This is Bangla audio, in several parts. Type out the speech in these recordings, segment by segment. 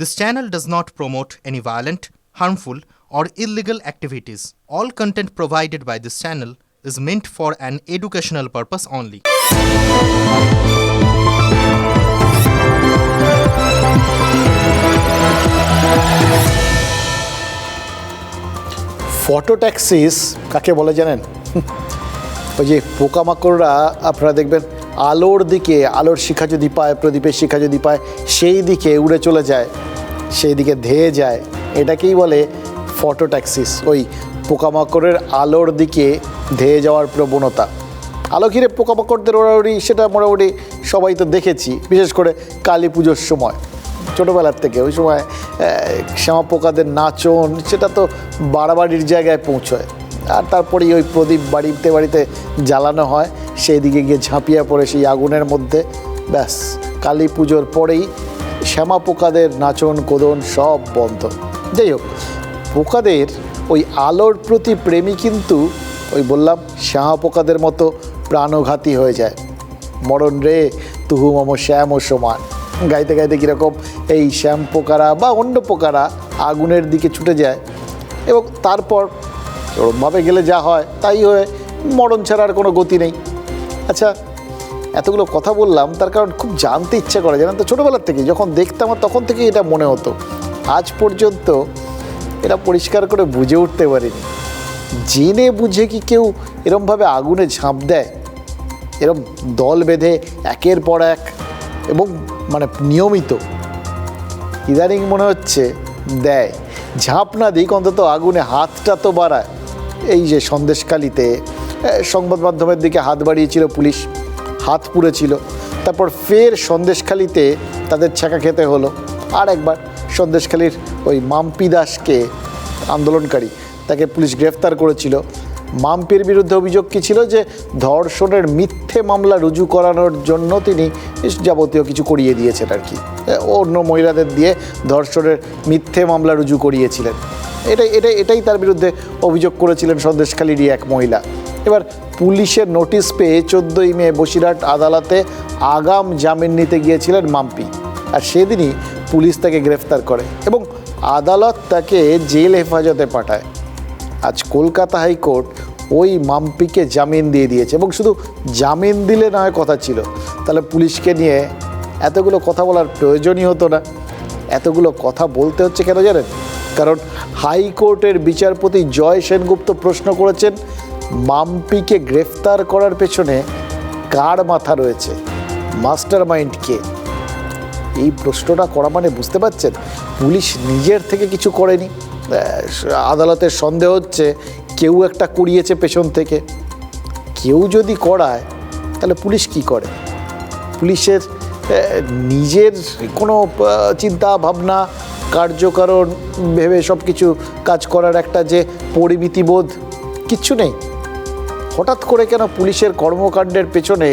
This channel does not promote any violent, harmful, or illegal activities. All content provided by this channel is meant for an educational purpose only. ফটোট্যাক্সিস কাকে বলে জানেন ওই যে পোকামাকড়রা, আপনারা দেখবেন, আলোর দিকে, আলোর শিখা যদি পায়, প্রদীপের শিখা যদি পায়, সেই দিকে উড়ে চলে যায়, সেই দিকে ধেয়ে যায়। এটাকেই বলে ফটোট্যাক্সিস, ওই পোকামাকড়ের আলোর দিকে ধেয়ে যাওয়ার প্রবণতা। আলো ঘিরে পোকামাকড়দের ওড়াউড়ি, সেটা মোটামুটি সবাই তো দেখেছি, বিশেষ করে কালী পুজোর সময়। ছোটোবেলার থেকে ওই সময় শ্যামা পোকাদের নাচন, সেটা তো বাড়াবাড়ির জায়গায় পৌঁছয়। আর তারপরেই ওই প্রদীপ বাড়িতে বাড়িতে জ্বালানো হয় সেই দিকে গিয়ে ঝাঁপিয়ে পড়ে সেই আগুনের মধ্যে। ব্যাস, কালী পুজোর পরেই শ্যামা পোকাদের নাচন, কোদন সব বন্ধ। যাই হোক, পোকাদের ওই আলোর প্রতি প্রেমী কিন্তু ওই বললাম শ্যামা পোকাদের মতো প্রাণঘাতী হয়ে যায়। মরণ রে, তুহু মম শ্যাম ও সমান। গাইতে গাইতে কীরকম এই শ্যাম পোকারা বা অন্য পোকারা আগুনের দিকে ছুটে যায় এবং তারপর ওরমভাবে গেলে যা হয়, তাই হয়ে মরণ ছাড়া আর কোনো গতি নেই। আচ্ছা এতগুলো কথা বললাম, তার কারণ খুব জানতে ইচ্ছা করে, জানেন তো? ছোটোবেলার থেকে যখন দেখতাম আর তখন থেকেই এটা মনে হতো। আজ পর্যন্ত এটা পরিষ্কার করে বুঝে উঠতে পারিনি। জেনে বুঝে কি কেউ এরমভাবে আগুনে ঝাঁপ দেয়? এরম দল বেঁধে একের পর এক, এবং মানে নিয়মিত, ইদানিং মনে হচ্ছে দেয়। ঝাঁপ না দিক, অন্তত আগুনে হাতটা তো বাড়ায়। এই যে সন্দেশকালিতে সংবাদ মাধ্যমের দিকে হাত বাড়িয়েছিল পুলিশ, হাত পুড়েছিল। তারপর ফের সন্দেশখালিতে তাদের ছ্যাঁকা খেতে হলো। আর একবার সন্দেশখালির ওই মাম্পি দাসকে আন্দোলনকারী, তাকে পুলিশ গ্রেফতার করেছিল। মাম্পির বিরুদ্ধে অভিযোগ কী ছিল যে, ধর্ষণের মিথ্যে মামলা রুজু করানোর জন্য তিনি যাবতীয় কিছু করিয়ে দিয়েছেন আর কি। অন্য মহিলাদের দিয়ে ধর্ষণের মিথ্যে মামলা রুজু করিয়েছিলেন। এটাই এটাই এটাই তার বিরুদ্ধে অভিযোগ করেছিলেন সন্দেশখালীরই এক মহিলা। এবার পুলিশের নোটিশ পেয়ে চোদ্দোই মে বসিরহাট আদালতে আগাম জামিন নিতে গিয়েছিলেন মাম্পি। আর সেদিনই পুলিশ তাকে গ্রেফতার করে এবং আদালত তাকে জেল হেফাজতে পাঠায়। আজ কলকাতা হাইকোর্ট ওই মাম্পিকে জামিন দিয়ে দিয়েছে এবং শুধু জামিন দিলে না হয় কথা ছিল। তাহলে পুলিশকে নিয়ে এতগুলো কথা বলার প্রয়োজনই হতো না। এতগুলো কথা বলতে হচ্ছে কেন জানেন? কারণ হাইকোর্টের বিচারপতি জয় সেনগুপ্ত প্রশ্ন করেছেন, মাম্পিকে গ্রেফতার করার পেছনে কার মাথা রয়েছে? মাস্টার মাইন্ড কে? এই প্রশ্নটা করা মানে বুঝতে পারছেন? পুলিশ নিজের থেকে কিছু করেনি। আদালতের সন্দেহ হচ্ছে কেউ একটা করিয়েছে পেছন থেকে। কেউ যদি করায়, তাহলে পুলিশ কি করে? পুলিশের নিজের কোনো চিন্তা, ভাবনা কার্যকারণ, ভেবে সব কিছু কাজ করার একটা যে পরিমিতিবোধ, কিচ্ছু নেই। হঠাৎ করে কেন পুলিশের কর্মকাণ্ডের পেছনে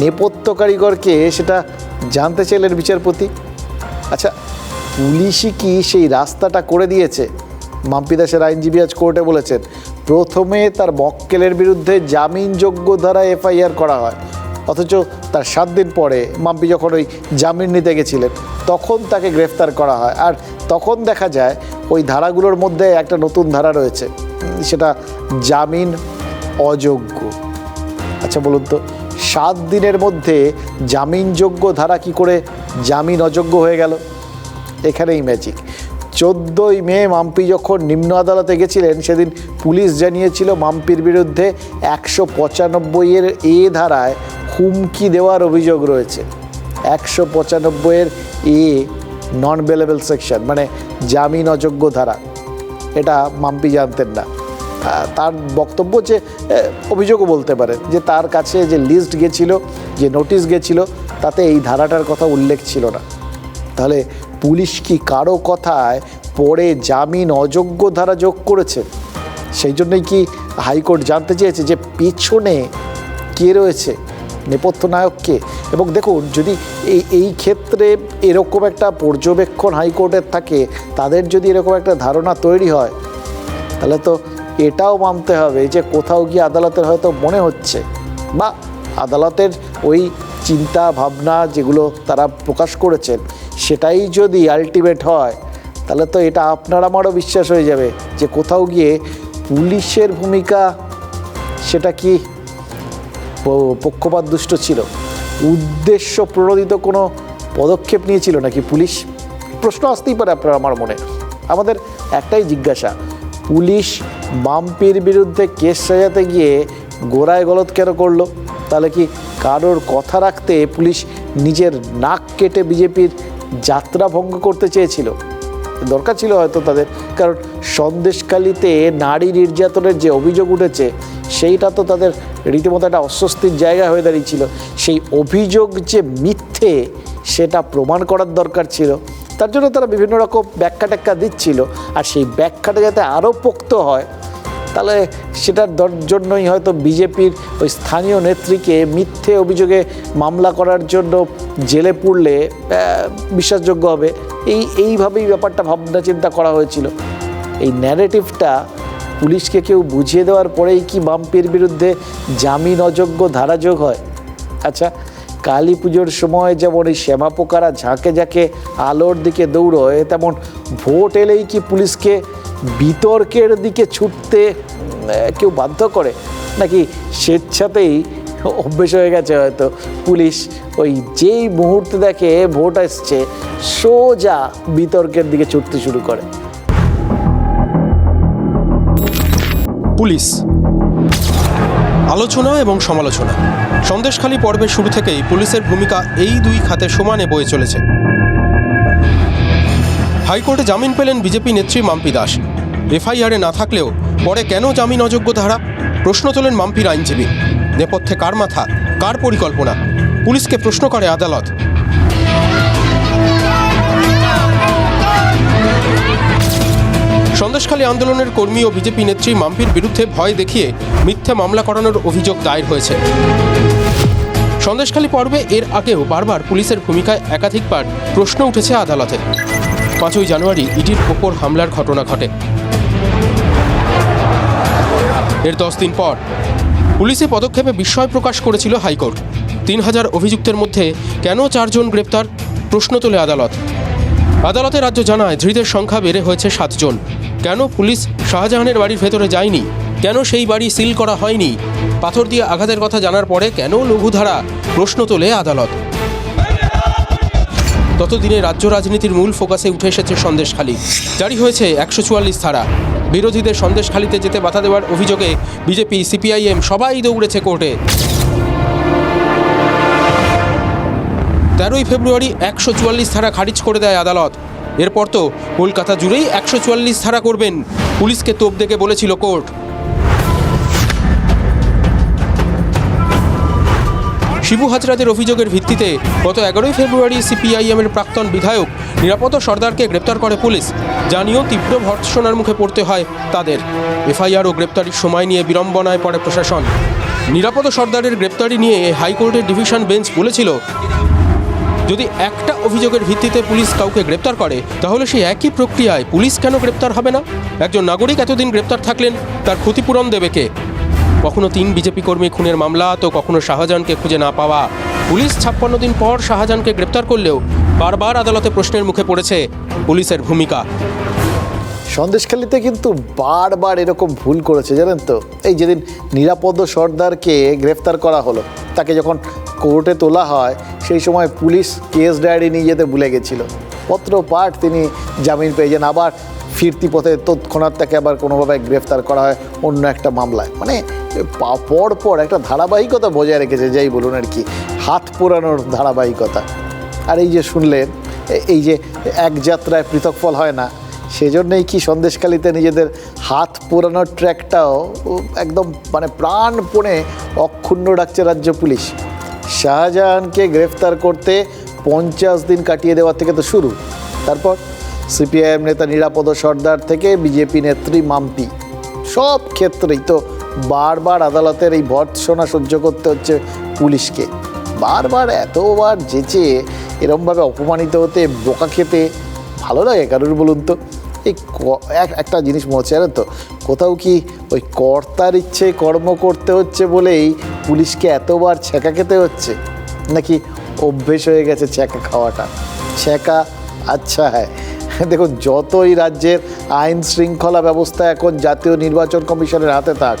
নেপথ্য কারিগরকে সেটা জানতে চাইলেন বিচারপতি? আচ্ছা পুলিশই কি সেই রাস্তাটা করে দিয়েছে? মাম্পি দাসের আইনজীবী আজ কোর্টে বলেছেন, প্রথমে তার মক্কেলের বিরুদ্ধে জামিনযোগ্য ধারা এফআইআর করা হয়। অথচ তার সাত দিন পরে মাম্পি যখন ওই জামিন নিতে গেছিলেন, তখন তাকে গ্রেফতার করা হয়। আর তখন দেখা যায় ওই ধারাগুলোর মধ্যে একটা নতুন ধারা রয়েছে, সেটা জামিন অযোগ্য। আচ্ছা বলুন তো, সাত দিনের মধ্যে জামিনযোগ্য ধারা কি করে জামিন অযোগ্য হয়ে গেল? এখানেই ম্যাজিক চোদ্দোই মে মাম্পি যখন নিম্ন আদালতে গেছিলেন, সেদিন পুলিশ জানিয়েছিল মাম্পির বিরুদ্ধে একশো পঁচানব্বইয়ের এ ধারায় হুমকি দেওয়ার অভিযোগ রয়েছে। একশো পঁচানব্বইয়ের এ নন বেলেবল সেকশন মানে জামিন অযোগ্য ধারা এটা মাম্পি জানতেন না। তার বক্তব্য যে অভিযোগও বলতে পারেন যে, তার কাছে যে লিস্ট গেছিল, যে নোটিশ গেছিল, তাতে এই ধারাটার কথা উল্লেখ ছিল না। তাহলে পুলিশ কি কারও কথায় পরে জামিন অযোগ্য ধারা যোগ করেছে? সেই জন্যই কি হাইকোর্ট জানতে চেয়েছে যে পেছনে কে রয়েছে? নেপথ্য নায়ককে এবং দেখুন, যদি এই এই ক্ষেত্রে এরকম একটা পর্যবেক্ষণ হাইকোর্টের থাকে, তাদের যদি এরকম একটা ধারণা তৈরি হয়, তাহলে তো এটাও মানতে হবে যে কোথাও গিয়ে আদালতের হয়তো মনে হচ্ছে বা আদালতের ওই চিন্তা, ভাবনা যেগুলো তারা প্রকাশ করেছেন, সেটাই যদি আলটিমেট হয়, তাহলে তো এটা আপনার আমারও বিশ্বাস হয়ে যাবে যে কোথাও গিয়ে পুলিশের ভূমিকা, সেটা কি পক্ষপাত দুষ্ট ছিল। উদ্দেশ্য প্রণোদিত কোনো পদক্ষেপ নিয়েছিল নাকি পুলিশ? প্রশ্ন আসতেই পারে আপনার আমার মনে। আমাদের একটাই জিজ্ঞাসা, পুলিশ মাম্পির বিরুদ্ধে কেস সাজাতে গিয়ে গোড়ায় গলত কেন করল? তাহলে কি কারোর কথা রাখতে পুলিশ নিজের নাক কেটে বিজেপির যাত্রা ভঙ্গ করতে চেয়েছিল? দরকার ছিল হয়তো তাদের। কারণ সন্দেশকালীতে নারী নির্যাতনের যে অভিযোগ উঠেছে, সেইটা তো তাদের রীতিমতো একটা অস্বস্তির জায়গা হয়ে দাঁড়িয়েছিল। সেই অভিযোগ যে মিথ্যে, সেটা প্রমাণ করার দরকার ছিল। তার জন্য তারা বিভিন্ন রকম ব্যাখ্যা ট্যাখ্যা দিচ্ছিল। আর সেই ব্যাখ্যাটা যাতে আরও পোক্ত হয় তাহলে সেটার জন্যই হয়তো বিজেপির ওই স্থানীয় নেত্রীকে মিথ্যে অভিযোগে মামলা করার জন্য জেলে পুড়লে বিশ্বাসযোগ্য হবে। এই, এইভাবেই ব্যাপারটা ভাবনা চিন্তা করা হয়েছিল। এই ন্যারেটিভটা পুলিশকে কেউ বুঝিয়ে দেওয়ার পরেই কি বাম্পির বিরুদ্ধে জামিন অযোগ্য ধারাযোগ হয়? আচ্ছা কালী পুজোর সময় যেমন এই শ্যামা পোকারা ঝাঁকে ঝাঁকে আলোর দিকে দৌড়য়, তেমন ভোট এলেই কি পুলিশকে বিতর্কের দিকে ছুটতে কেউ বাধ্য করে? নাকি স্বেচ্ছাতেই অভ্যেস হয়ে গেছে হয়তো? পুলিশ ওই যেই মুহূর্তে দেখে ভোট আসছে, সোজা বিতর্কের দিকে ছুটতে শুরু করে। পুলিশ। আলোচনা এবং সমালোচনা। সন্দেশখালী পর্বের শুরু থেকেই পুলিশের ভূমিকা এই দুই খাতে সমানে বয়ে চলেছে। হাইকোর্টে জামিন পেলেন বিজেপি নেত্রী মাম্পি দাস। এফআইআরে না থাকলেও পরে কেন জামিন অযোগ্য ধারা? প্রশ্ন তোলেন মাম্পির আইনজীবী। নেপথ্যে কার মাথা, কার পরিকল্পনা? পুলিশকে প্রশ্ন করে আদালত। সন্দেশখালী আন্দোলনের কর্মী ও বিজেপি নেত্রী মাম্পির বিরুদ্ধে ভয় দেখিয়ে মিথ্যে মামলা করানোর অভিযোগ দায়ের হয়েছে। সন্দেশখালী পর্বে এর আগেও বারবার পুলিশের ভূমিকায় একাধিকবার প্রশ্ন উঠেছে আদালতে। পাঁচই জানুয়ারি ইডির ওপর হামলার ঘটনা ঘটে। এর দশ দিন পর, পুলিশে পদক্ষেপে বিস্ময় প্রকাশ করেছিল হাইকোর্ট। তিন হাজার অভিযুক্তের মধ্যে কেন চারজন গ্রেপ্তার? প্রশ্ন তোলে আদালত। আদালতে রাজ্য জানায়, ধৃতের সংখ্যা বেড়ে হয়েছে সাতজন। কেন পুলিশ শাহজাহানের বাড়ির ভেতরে যায়নি? কেন সেই বাড়ি সিল করা হয়নি? পাথর দিয়ে আঘাতের কথা জানার পরে কেন লঘুধারা? প্রশ্ন তোলে আদালত। ততদিনে রাজ্য রাজনীতির মূল ফোকাসে উঠে এসেছে সন্দেশখালী। জারি হয়েছে একশো চুয়াল্লিশ ধারা। বিরোধীদের সন্দেশখালীতে যেতে বাধা দেওয়ার অভিযোগে বিজেপি, সিপিআইএম সবাই দৌড়েছে কোর্টে। তেরোই ফেব্রুয়ারি একশো চুয়াল্লিশ ধারা খারিজ করে দেয় আদালত। এরপর তো কলকাতা জুড়েই একশো চুয়াল্লিশ ধারা করবেন। পুলিশকে তোপ দেখে বলেছিল কোর্ট। শিবু হাজরাদের অভিযোগের ভিত্তিতে গত এগারোই ফেব্রুয়ারি সিপিআইএমের প্রাক্তন বিধায়ক নিরাপদ সর্দারকে গ্রেপ্তার করে পুলিশ। জানিয়েও তীব্র ভর্ৎসনার মুখে পড়তে হয় তাদের। এফআইআর ও গ্রেপ্তারির সময় নিয়ে বিড়ম্বনায় পড়ে প্রশাসন। নিরাপদ সর্দারের গ্রেপ্তারি নিয়ে হাইকোর্টের ডিভিশন বেঞ্চ বলেছিল, যদি একটা অভিযোগের ভিত্তিতে পুলিশ কাউকে গ্রেপ্তার করে, তাহলে সেই একই প্রক্রিয়ায় পুলিশ কেন গ্রেপ্তার হবে না? একজন নাগরিক এতদিন গ্রেপ্তার থাকলেন, তার ক্ষতিপূরণ দেবে কে? কখনো তিন বিজেপি কর্মী খুনের মামলা, তো কখনো শাহজাহানকে খুঁজে না পাওয়া। পুলিশ ছাপ্পান্ন দিন পর শাহজাহানকে গ্রেপ্তার করলেও বারবার আদালতে প্রশ্নের মুখে পড়েছে পুলিশের ভূমিকা। সন্দেশখালিতে কিন্তু বারবার এরকম ভুল করেছে, জানেন তো? এই যেদিন নিরাপদ সর্দারকে গ্রেফতার করা হলো, তাকে যখন কোর্টে তোলা হয়, সেই সময় পুলিশ কেস ডায়েরি নিয়ে যেতে ভুলে গেছিল। পত্র পাঠ তিনি জামিন পেয়ে যান। আবার ফিরতি পথে তৎক্ষণাৎ তাকে আবার কোনোভাবে গ্রেফতার করা হয় অন্য একটা মামলায়। মানে পর পর একটা ধারাবাহিকতা বজায় রেখেছে, যাই বলুন আর কি। হাত পোড়ানোর ধারাবাহিকতা। আর এই যে শুনলেন এই যে এক যাত্রায় পৃথক ফল হয় না, সেজন্যই কি সন্দেশখালিতে নিজেদের হাত পোড়ানোর ট্র্যাকটাও একদম মানে প্রাণপণে অক্ষুণ্ণ রাখছে রাজ্য পুলিশ। শাহজাহানকে গ্রেফতার করতে পঞ্চাশ দিন কাটিয়ে দেওয়ার থেকে তো শুরু। তারপর সিপিআইএম নেতা নিরাপদ সর্দার থেকে বিজেপি নেত্রী মাম্পি। সব ক্ষেত্রেই তো বারবার আদালতের এই ভর্ৎসনা সহ্য করতে হচ্ছে পুলিশকে। বারবার এতবার যেচে এরমভাবে অপমানিত হতে বোকা খেতে ভালো লাগে কারোর বলুন তো? এই একটা জিনিস মনে হচ্ছে তো? কোথাও কি ওই কর্তার ইচ্ছে কর্ম করতে হচ্ছে বলেই পুলিশকে এতবার ছেঁকা খেতে হচ্ছে? নাকি অভ্যেস হয়ে গেছে ছ্যাঁকা খাওয়াটা? ছ্যাঁকা? আচ্ছা হ্যাঁ। দেখুন, যতই রাজ্যের আইন শৃঙ্খলা ব্যবস্থা এখন জাতীয় নির্বাচন কমিশনের হাতে থাক,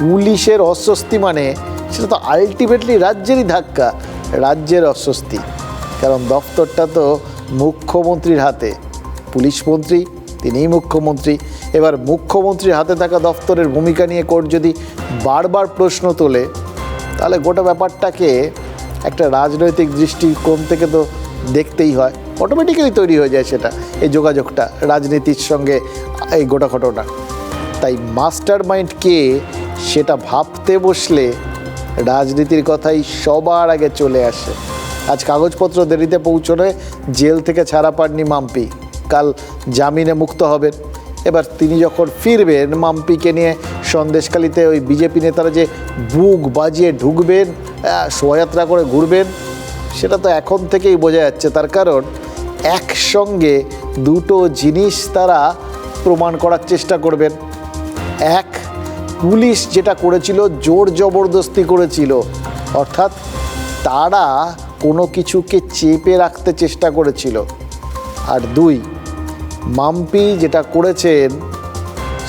পুলিশের অস্বস্তি মানে সেটা তো আলটিমেটলি রাজ্যেরই ধাক্কা, রাজ্যের অস্বস্তি। কারণ দফতরটা তো মুখ্যমন্ত্রীর হাতে, পুলিশ মন্ত্রী, তিনিই মুখ্যমন্ত্রী। এবার মুখ্যমন্ত্রীর হাতে থাকা দফতরের ভূমিকা নিয়ে কোর্ট যদি বারবার প্রশ্ন তোলে, তাহলে গোটা ব্যাপারটাকে একটা রাজনৈতিক দৃষ্টিকোণ থেকে তো দেখতেই হয়। অটোমেটিক্যালি তৈরি হয়ে যায় সেটা, এই যোগাযোগটা, রাজনীতির সঙ্গে এই গোটা ঘটনা তাই মাস্টার মাইন্ড কে সেটা ভাবতে বসলে রাজনীতির কথাই সবার আগে চলে আসে। আজ কাগজপত্র দেরিতে পৌঁছনে জেল থেকে ছাড়া পাননি মাম্পি। কাল জামিনে মুক্ত হবেন। এবার তিনি যখন ফিরবেন, মাম্পিকে নিয়ে সন্দেশখালিতে ওই বিজেপি নেতারা যে বুক বাজিয়ে ঢুকবেন শোভাযাত্রা করে ঘুরবেন, সেটা তো এখন থেকেই বোঝা যাচ্ছে। তার কারণ একসঙ্গে দুটো জিনিস তারা প্রমাণ করার চেষ্টা করবেন। এক, পুলিশ যেটা করেছিল জোর জবরদস্তি করেছিল। অর্থাৎ তারা কোনো কিছুকে চেপে রাখতে চেষ্টা করেছিল। আর দুই, মাম্পি যেটা করেছেন,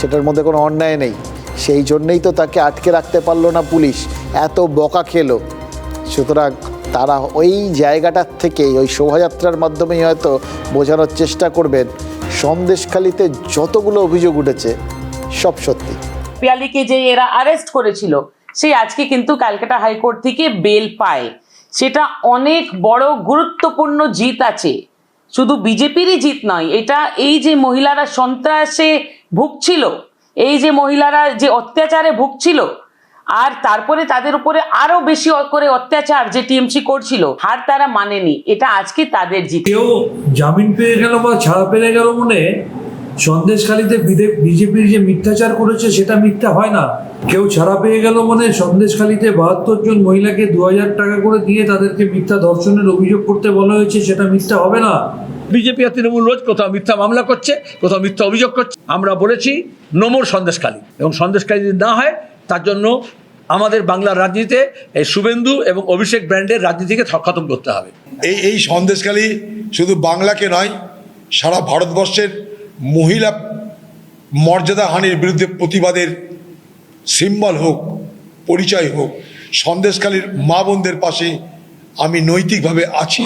সেটার মধ্যে কোনো অন্যায় নেই। সেই জন্যেই তো তাকে আটকে রাখতে পারল না পুলিশ। এত বকা খেলো। সুতরাং তারা ওই জায়গাটার থেকেই, ওই শোভাযাত্রার মাধ্যমেই হয়তো বোঝানোর চেষ্টা করবেন, সন্দেশখালিতে যতগুলো অভিযোগ উঠেছে, সব সত্যি। পিয়ালিকে যে এরা অ্যারেস্ট করেছিল, সেই আজকে কিন্তু ক্যালকাটা হাইকোর্ট থেকে বেল পায়। সেটা অনেক বড় গুরুত্বপূর্ণ জিত আছে। শুধু বিজেপিরই জিত নয়, এটা এই যে মহিলারা সন্ত্রাসে ভুগছিল, এই যে মহিলারা যে অত্যাচারে ভুগছিল আর তারপরে তাদের উপরে আরও বেশি করে অত্যাচার যে টিএমসি করছিল হার তারা মানেনি। এটা আজকে তাদের জিত কেউ জামিন পেয়ে গেল বা ছাড়া পেয়ে গেল মনে সন্দেশখালিতে বিজেপির যে মিথ্যাচার করেছে সেটা মিথ্যা হয় না। কেউ ছাড়া পেয়ে গেল মনে সন্দেশখালীতে বাহাত্তর জন মহিলাকে দু হাজার টাকা করে দিয়ে তাদেরকে মিথ্যা ধর্ষণের অভিযোগ করতে বলা হয়েছে সেটা মিথ্যা হবে না। বিজেপি আর তৃণমূল রোজ কোথাও মিথ্যা মামলা করছে কোথাও মিথ্যা অভিযোগ করছে। আমরা বলেছি নোমর সন্দেশখালী। এবং সন্দেশখালী যদি না হয় তার জন্য আমাদের বাংলার রাজনীতিতে, এই শুভেন্দু এবং অভিষেক ব্র্যান্ডের রাজনীতিকে খতম করতে হবে। এই এই সন্দেশখালী শুধু বাংলাকে নয়, সারা ভারতবর্ষের মহিলা মর্যাদাহানির বিরুদ্ধে প্রতিবাদের সিম্বল হোক, পরিচয় হোক, সন্দেশখালীর মা বোনদের পাশে আমি নৈতিকভাবে আছি।